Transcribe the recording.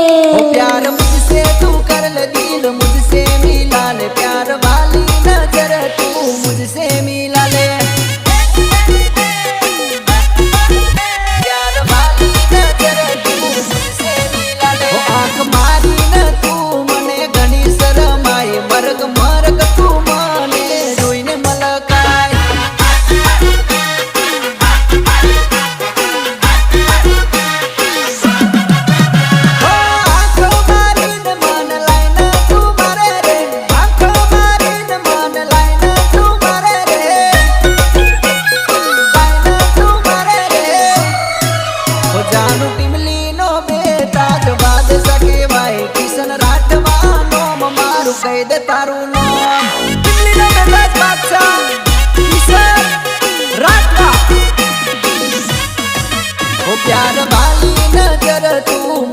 ओ प्यार मुझसे तू દઈ દે તારું નામ દિલ્હી ના મહેરાજ બાદશાહ કિશન રાજવા ઓ પ્યાર વાલી નગર તું